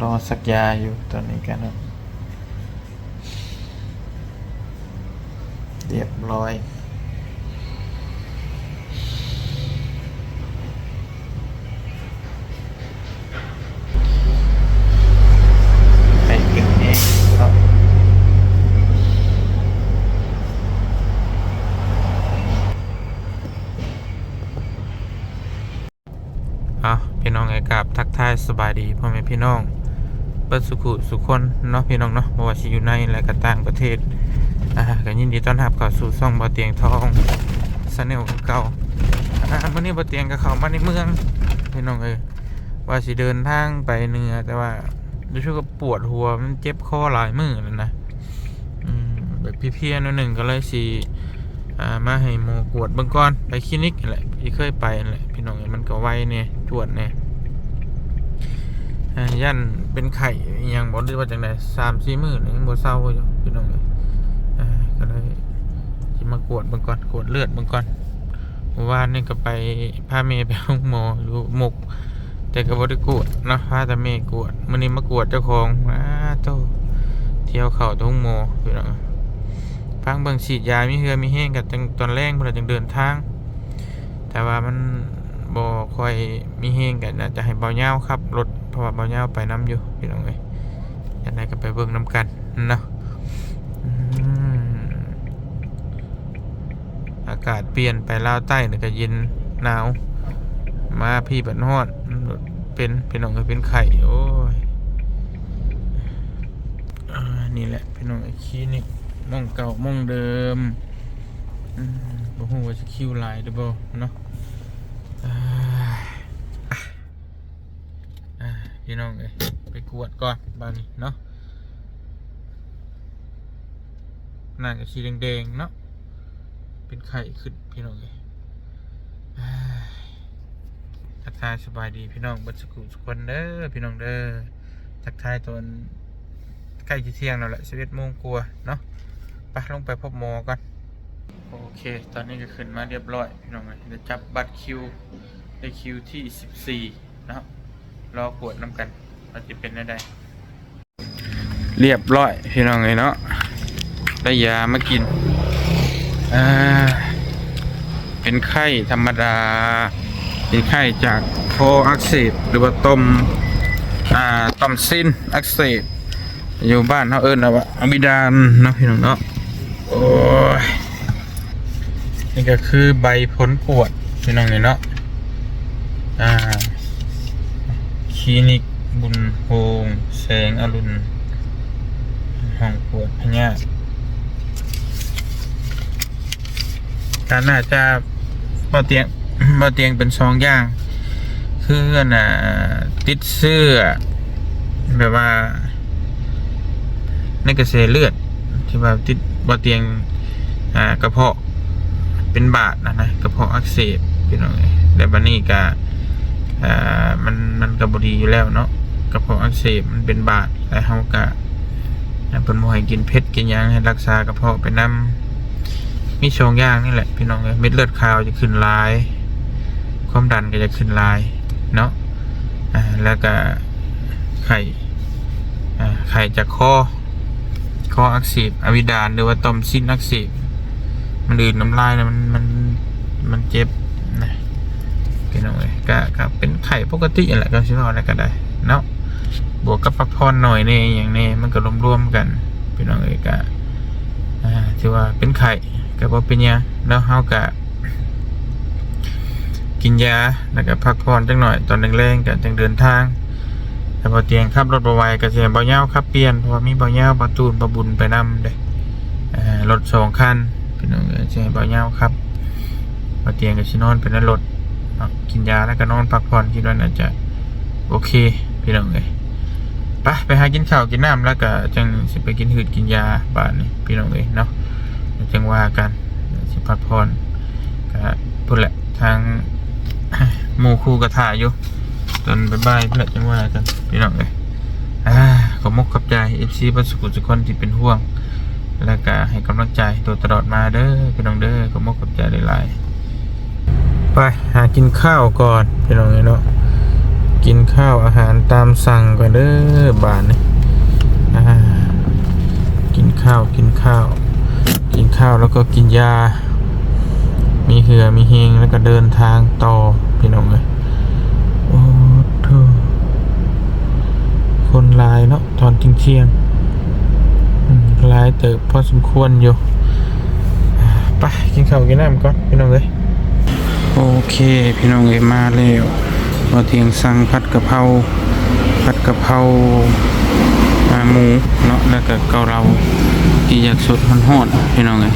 รอสักยาอยู่ตอนนี้กันนะเรียบร้อยไปถึงเองก็เอาพี่น้องไอ้กับทักทายสบายดีพ่อแม่พี่น้อง เปิดสุขุสุขคนเนาะพี่น้องเนาะบ่ว่าสิอยู่ในและก็ต่างประเทศอ่าก็ยินดีต้อนรับเข้าสู่ช่องบ่เตียงทองสแนลเก่าอ่าวันนี้บ่เตียงก็เข้ามาในเมืองพี่น้องเอ้ยว่าสิเดินทางไปเหนือแต่ว่ารู้สึกว่าปวดหัวมันเจ็บคอหลายมือแล้วนะอืมแบบเพี้ยๆหนิดหนึ่งก็เลยสิอ่ามาให้หมอกวดเบิ่งก่อนไปคลินิกแหละที่เคยไปแหละพี่น้องเอ้ยมันก็ไวเนี่ยตรวจเนี่ย ยันเป็นไข่อหยังบ่ได้ว่าจังได๋3-4มื้อนี่ยังบ่เศร้าอยู่พี่น้องเอ้ยก็เลยที่มากวดเบิ่งก่อนกวดเลือดเบิ่งก่อนเมื่อวานนี่ก็ไปพาเมย์ไปห้องหมออยู่หมก แต่ก็บ่ได้กวดนะพาแต่เมย์กวดมื้อนี้มากวดเจ้าของอ้าโตเที่ยวเข้าทุ่งหมอพี่น้องฟังเบิ่งฉีดยามีเหือมีแห้งกันจังตอนแรกพุ่นล่ะจังเดินทาง แต่ว่ามัน บ่ค่อยมีแห้งกันน่าจะให้เบาเหย้าครับรถเพราะว่าเบาเหย้าไปนํอยู่พี่น้องเอ้ยยังไงก็ไปเบิ่งนํกันเนาะอากาศเปลี่ยนไปลาวใต้เนี่ยก็เย็นหนาว มาพี่บัดฮอดเป็นเป็นน้องก็เป็นไข่โอ้ยอนี่แหละพี่น้องไอ้คีนี่มองเก่ามองเดิมอืมบ่ฮู้ว่าจะคิวหลายหรือบ่เนาะอ่าอะอ่า พี่น้องเอ้ยไปกวดก่อนบ้านนี้เนาะน้าก็สีแดงๆเนาะเป็นไข่ขึ้นพี่น้องเลยอ้ายทักทายสบายดีพี่น้องบัสกุทุคนเด้อพี่น้องเด้อทักทายตอนใกล้จะเที่ยงแล้วแหละสิบเอ็ดโมงกลัวเนาะไปลงไปพบหมอก่อนโอเค ตอนนี้ก็ขึ้นมาเรียบร้อยพี่น้องเลยเดี๋ยวจับบัตรคิวในคิวที่สิบสี่นาะร รอกวดน้ำกันว่าจะเป็นได้ เรียบร้อยพี่น้องเลยเนาะได้ยามากินอ่าเป็นไข้ธรรมดา เป็นไข้จากคออักเสบหรือว่าต้มอ่าต้มสินอักเสบอยู่บ้านเขาเอิ้นะว่าอะมิดานเนาะพี่น้องเนาะโอ้ยนี่ก็คือใบพ้นปวดพี่น้องเนี่ยเนาะ อ่า ค ลินิก บุญโฮงแสงอรุณ ห้องปวดพญาการน่าจะบ่เตียงบ่เตียงเป็นสองอย่าง คือน่ะติดเสื้อ แบบว่าในกระแสเลือด ที่ว่าติดบ่เตียงอ่ากระเพาะเป็นบาดนะนะกระเพาะอักเสบพี่น้องเอ้ยแต่บัดนี้ก็ อ่ามันมันก็บ่ดีอยู่แล้วเนาะกระเพาะอักเสบมันเป็นบาดแล้วเฮาก็เพิ่นบ่ให้กินเผ็ดกินหยังให้รักษากระเพาะไปนำมีสองย่างนี่แหละพี่น้องเอ้ยเม็ดเลือดขาวจะขึ้นลาย ความดันก็จะขึ้นลายเนาะอ่าแล้วก็ไข่อ่าไข่จากคอคออักเสบอวิดานหรือว่าต่อมสิ้นอักเสบมันอื่นน้ำลายนะมันมันมันเจ็บ พี่น้องเอ้ยก็ก็เป็นไข่ปกตินั่นแหละก็สิว่าอะไรก็ได้เนาะบวกกับพักผ่อนหน่อยเนี่อย่างนี้มันก็รวมๆกันพี่น้องเอ้ยก็ถือว่าเป็นไข่กับว่าเป็นยาแล้วเฮาก็กินยาแล้วก็พักผ่อนจังหน่อยตอนแรงๆก็จังเดินทางแต่พอเตียงขับรถบ่ไหวก็สิให้เบาเหย้าขับเปลี่ยนเพราะมีเบาเหย้าบ่ตูนบ่บุญไปนำเด้รถสองคันพี่น้องเอ้ยสิให้เบาเหย้าครับพอเตียงก็สินอนไปในรถ กินยาแล้วก็นอนพักผ่อนคิดว่าน่าจะโอเคพี่น้องเอ้ยไปไปหากินข้าวกินน้ำแล้วก็จังสิไปกินหืดกินยาบ้านนี่พี่น้องเอ้ยเนาะจังว่ากันสิพักผ่อนก็พุ่นแหละทางหมู่คู่กระถาอยู่ตอนบ่ายพุ่นแหละจังว่ากันพี่น้องเอ้ยขอมกขอบใจเอฟซีประสุขทุกคนที่เป็นห่วง แล้วก็ให้กำลังใจตัวตลอดมาเด้อพี่น้องเด้อขอมกขอบใจหลายๆ ไปหากินข้าวก่อนพี่น้องเอ้ยเนาะกินข้าวอาหารตามสั่งก่อนเด้อบานนี่อ่ากินข้าวกินข้าว กินข้าวแล้วก็กินยา มีเหือมีเฮงแล้วก็เดินทางต่อพี่น้องเลยโอ้โถคนลายเนาะตอนเที่ยงลายเติบพอสมควรอยู่ไปกินข้าวกินน้ำก่อนพี่น้องเลย โอเค พี่น้องเลยมาแล้วเราเตียงสั่งผัดกะเพราผัดกะเพราหมูเนาะแล้วก็เกาเหลาที่อยากสดฮ้อนพี่น้องเลย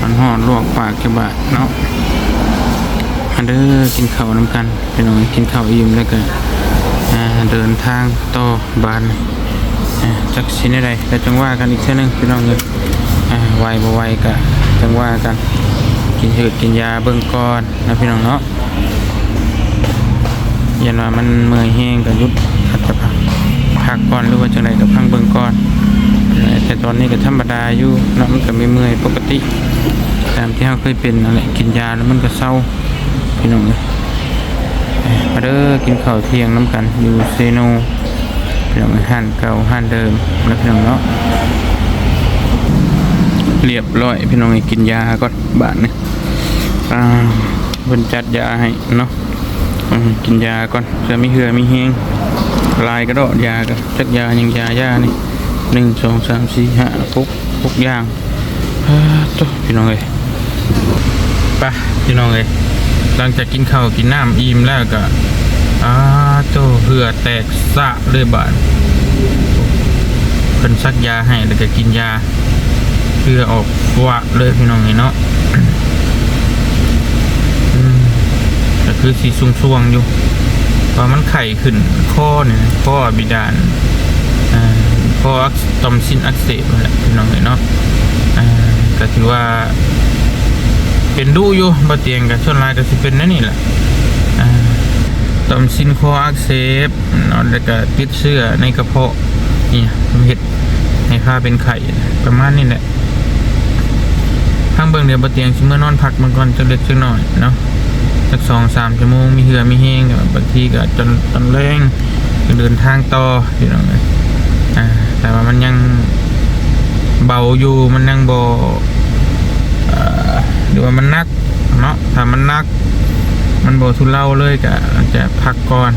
มันหอดลวกปากจะบาดเนาะมาเด้อกินข้าวน้ำกันพี่น้องกินข้าวอิ่มแล้วก็อ่าเดินทางต่อบานอ่าจักสินอะไรแล้วจังว่ากันอีกเท่านึงพี่น้องเลยอ่าไวบ่ไวกะจังว่ากัน กินหืดกินยาเบิ่งก่อนนะพี่น้องเนาะยันว่ามันเมื่อยแห้งก็หยุดอาจจะพักพักก่อนหรือว่าจังไรก็พังเบิ่งก่อนแต่ตอนนี้ก็ธรรมดาอยู่เนาะมันก็ไม่เมื่อยปกติ ตามที่เราเคยเป็นนั่นแหละกินยาแล้วมันก็เศร้าพี่น้องเลยมาเด้อกินข้าวเที่ยงน้ำกันอยู่เซโนพี่น้องห้านเก่าห้านเดิมแล้วพี่น้องเนาะ เรียบร้อย พี่น้องเอ้กินยาก่อนบาทนี่อ่าเพิ่นจัดยาให้เนาะอืมกินยาก่อนจะมีเหือมีแห้งลายกระโดดยาก็จักยายังยายานี่หนึ่งสองสามสี่ห้าหกหกอย่างอ่าตัวพี่น้องเลยไปพี่น้องเลยหลังจากกินข้าวกินน้ำอิ่มแล้วก็อ่าตัวเหือแตกสะเลยบาดเป็นซักยาให้แล้วก็กินยา เพื่อออกวะเลยพี่น้องเลยเนาะอืมก็คือสีสูงๆอยู่พราะมันไข่ขึ้นข้อเนี่ยข้อบิดาลอ่าเพราะว่าตอมซินอักเสบแหละพี่น้องเอ๋ยเนาะอ่าก็ถือว่า เป็นดูอยู่บ่เตียงกับชนลายก็สิเป็นนั่นนี่แหละตอมซินคออักเสบนาะแล้วก็ติดเชื้อในกระเพาะนี่มันเห็ดให้ค่าเป็นไข่ประมาณนี้แหละ ข้างเบื้องเดียวบ่เตียงสิเมื่อนอนพักมันก่อนจะเล็กจักหน่อยเนาะสักสองสามชั่วโมงมีเหือมีแห้งก็บางทีก็จนจนแรงก็เดินทางต่อพี่น้องเอ้ยอ่าแต่ว่ามันยังเบาอยู่มันยังโบอหรือว่ามันนักเนาะถ้ามันนัก มันโบทุเล่าเลยก็อาจจะพักก่อน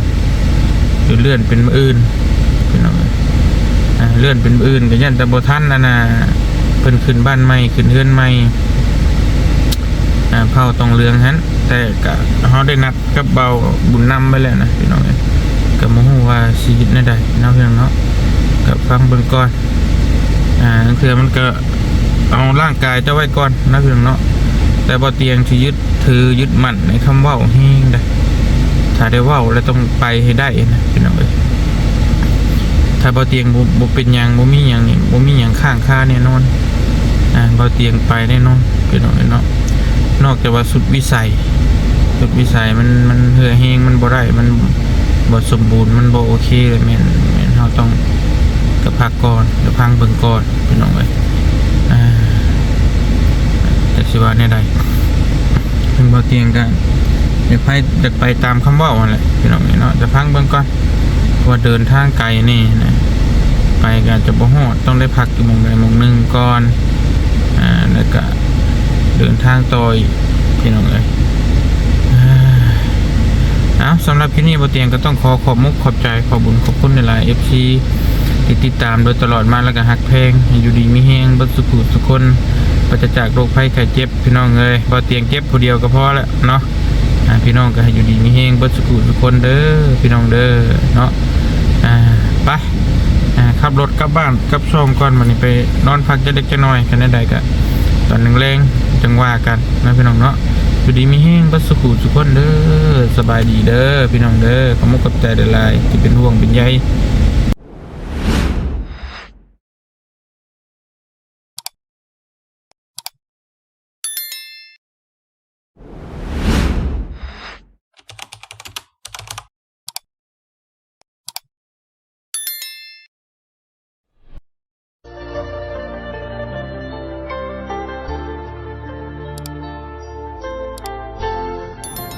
หรือเลื่อนเป็นอื่นพี่น้องเอ้ยอ่าเลื่อนเป็นอื่นก็ยันแต่โบทันนะนะเพิ่นขึ้นบ้านใหม่ขึ้นเฮือนใหม่ เผาตรงเรืองฮันแต่ก็เขาได้นัดกับเบาบุญนำไปแล้วนะพี่น้องเอ้ยก็โมโหว่าชีวิตน่าได้เนาะเพียงเนาะกับฟังเบิ่งก่อนอ่าคือมันก็เอาร่างกายเจะไว้ก่อนนะพี่น้องเนาะแต่บ่เตียงที่ยึดถือยึดมั่นในคำเว้าแห้งได้ถ้าได้ว้าแล้วต้องไปให้ได้นะพี่น้องเอ้ยถ้าบ่เตียงบบ่เป็นหยังบ่มีหยังนี่บ่มีหยังข้างค่าแน่นอนอ่าบ่เตียงไปแน่นอนพี่น้องเอ้ยเนาะ นอกจากว่าสุดวิสัย สุดวิสัยมันมันเหือแห้งมันบ่ได้มันบ่สมบูรณ์มันบ่โอเคเลยแม่นแม่นเฮาต้องก็พักก่อนเดี๋ยวพังเบิ่งก่อนพี่น้องเอ้ยอ่าแต่สิว่าเนี่ยใดเพิ่งบ่เตียงกันเดี๋ยวไปเดี๋ยวไปตามคำเว่าหั่นแหละพี่น้องเอ้ยเนาะจะพังเบิ่งก่อนว่าเดินทางไกลนี่นะไปก็จะบ่ฮอดต้องได้พักอยู่หม่องใดหม่องหนึงก่อนอ่าแล้วก็ ดินทางต่ออีกพี่น้องเอ้ยอ่าเอาสำหรับที่นี่บ่เตียงก็ต้องขอขอบมุกขอบใจขอบบุญขอบคุณในหลาย FC ที่ติดตามโดยตลอดมาแล้วก็หักเพลงอยู่ดีมีแห้งบัดสุขุทุคนปราศจากโรคภัยไข้เจ็บพี่น้องเอ้ยบ่เตียงเก็บผู้เดียวก็พอแล้วเนาะพี่น้องก็ให้อยู่ดีมีแห้งบัดสุขุทุคนเด้อพี่น้องเด้อเนาะไปขับรถกลับบ้านกลับช่องก่อนมันนี่ไปนอนพักจะเล็กจะน้อยกันได้ก็ ตอนหนึ่งแรงจังว่ากันนะพี่น้องเนาะอยู่ดีมีแห้งบัดสุขุทุกคนเด้อสบายดีเด้อพี่น้องเด้อขอมุกกับใจเดลายที่เป็นห่วงเป็นใย